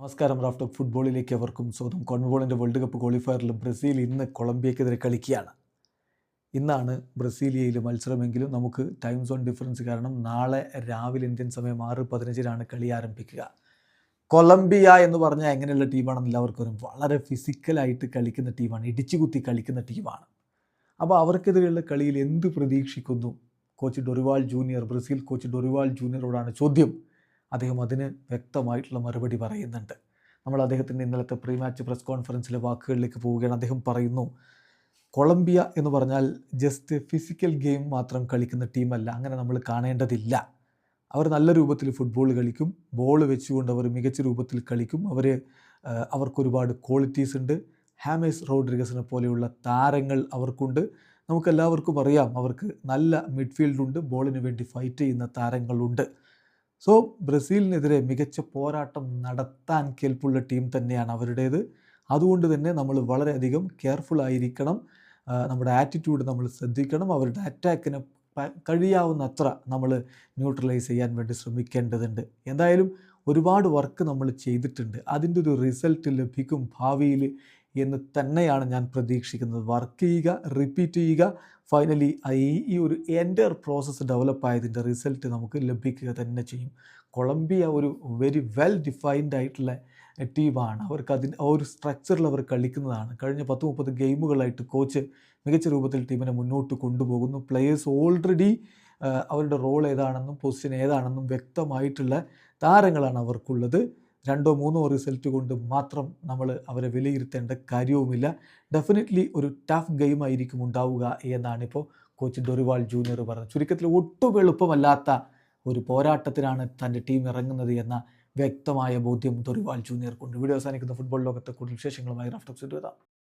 നമസ്കാരം റാഫ്റ്റോക്ക് ഫുട്ബോളിലേക്ക് അവർക്കും സ്വന്തം കോൺബോളിന്റെ വേൾഡ് കപ്പ് ക്വാളിഫയറിൽ ബ്രസീൽ ഇന്ന് കൊളംബിയക്കെതിരെ കളിക്കുകയാണ്. ഇന്നാണ് ബ്രസീലിയയിൽ മത്സരമെങ്കിലും നമുക്ക് ടൈം സോൺ ഡിഫറൻസ് കാരണം നാളെ രാവിലെ ഇന്ത്യൻ സമയം ആറ് പതിനഞ്ചിനാണ് കളി ആരംഭിക്കുക. കൊളംബിയ എന്ന് പറഞ്ഞാൽ എങ്ങനെയുള്ള ടീമാണെന്ന് എല്ലാവർക്കും അറിയാം. വളരെ ഫിസിക്കലായിട്ട് കളിക്കുന്ന ടീമാണ് ഇടിച്ചു കുത്തി കളിക്കുന്ന ടീമാണ് അപ്പോൾ അവർക്കെതിരെയുള്ള കളിയിൽ എന്ത് പ്രതീക്ഷിക്കുന്നു? Coach Dorival junior Brazil coach Dorival ജൂനിയറോടാണ് ചോദ്യം. അദ്ദേഹം അതിന് വ്യക്തമായിട്ടുള്ള മറുപടി പറയുന്നുണ്ട്. നമ്മൾ അദ്ദേഹത്തിന്റെ ഇന്നലത്തെ പ്രീ മാച്ച് പ്രസ് കോൺഫറൻസിലെ വാക്കുകളിലേക്ക് പോവുകയാണ്. അദ്ദേഹം പറയുന്നു കൊളംബിയ എന്ന് പറഞ്ഞാൽ ജസ്റ്റ് ഫിസിക്കൽ ഗെയിം മാത്രം കളിക്കുന്ന ടീമല്ല. അങ്ങനെ നമ്മൾ കാണേണ്ടതില്ല. അവർ നല്ല രൂപത്തിൽ ഫുട്ബോൾ കളിക്കും. ബോൾ വെച്ചുകൊണ്ട് അവർ മികച്ച രൂപത്തിൽ കളിക്കും. അവർ അവർക്കൊരുപാട് ക്വാളിറ്റീസ് ഉണ്ട്. ഹാമേസ് റോഡ്രിഗസിനെ പോലെയുള്ള താരങ്ങൾ അവർക്കുണ്ട്. നമുക്കെല്ലാവർക്കും അറിയാം അവർക്ക് നല്ല മിഡ്ഫീൽഡുണ്ട് ബോളിന് വേണ്ടി ഫൈറ്റ് ചെയ്യുന്ന താരങ്ങളുണ്ട്. സോ ബ്രസീലിനെതിരെ മികച്ച പോരാട്ടം നടത്താൻ കേൾപ്പുള്ള ടീം തന്നെയാണ് അവരുടേത്. അതുകൊണ്ട് തന്നെ നമ്മൾ വളരെയധികം കെയർഫുൾ ആയിരിക്കണം. നമ്മുടെ ആറ്റിറ്റ്യൂഡ് നമ്മൾ ശ്രദ്ധിക്കണം. അവരുടെ അറ്റാക്കിന് കഴിയാവുന്ന അത്ര നമ്മൾ ന്യൂട്രലൈസ് ചെയ്യാൻ വേണ്ടി ശ്രമിക്കേണ്ടതുണ്ട്. എന്തായാലും ഒരുപാട് വർക്ക് നമ്മൾ ചെയ്തിട്ടുണ്ട്. അതിന്റെ ഒരു റിസൾട്ട് ലഭിക്കും ഭാവിയിൽ എന്ന് തന്നെയാണ് ഞാൻ പ്രതീക്ഷിക്കുന്നത്. വർക്ക് ചെയ്യുക റിപ്പീറ്റ് ചെയ്യുക. ഫൈനലി ഈ ഒരു എന്റർ പ്രോസസ്സ് ഡെവലപ്പ് ആയതിന്റെ റിസൾട്ട് നമുക്ക് ലഭിക്കുക തന്നെ ചെയ്യും. കൊളംബിയ ഒരു വെരി വെൽ ഡിഫൈൻഡ് ആയിട്ടുള്ള ടീമാണ് അവർക്ക് അതിന് ആ ഒരു സ്ട്രക്ചറിൽ അവർ കളിക്കുന്നതാണ്. കഴിഞ്ഞ പത്ത് മുപ്പത് ഗെയിമുകളായിട്ട് കോച്ച് മികച്ച രൂപത്തിൽ ടീമിനെ മുന്നോട്ട് കൊണ്ടുപോകുന്നു. പ്ലെയേഴ്സ് ഓൾറെഡി അവരുടെ റോൾ ഏതാണെന്നും പൊസിഷൻ ഏതാണെന്നും വ്യക്തമായിട്ടുള്ള താരങ്ങളാണ് അവർക്കുള്ളത്. രണ്ടോ മൂന്നോ റിസൾട്ട് കൊണ്ട് മാത്രം നമ്മൾ അവരെ വിലയിരുത്തേണ്ട കാര്യവുമില്ല. ഡെഫിനറ്റ്ലി ഒരു ടഫ് ഗെയിം ആയിരിക്കും ഉണ്ടാവുക എന്നാണ് ഇപ്പോൾ കോച്ച് ഡൊറിവാൾ ജൂനിയർ പറഞ്ഞത്. ചുരുക്കത്തിൽ ഒട്ടും എളുപ്പമല്ലാത്ത ഒരു പോരാട്ടത്തിനാണ് തന്റെ ടീം ഇറങ്ങുന്നത് എന്ന വ്യക്തമായ ബോധ്യം ഡൊറിവാൾ ജൂനിയർക്കുണ്ട് വീഡിയോ അവസാനിക്കുന്ന ഫുട്ബോൾ ലോകത്തെ കൂടുതൽ വിശേഷങ്ങളുമായി എത്താം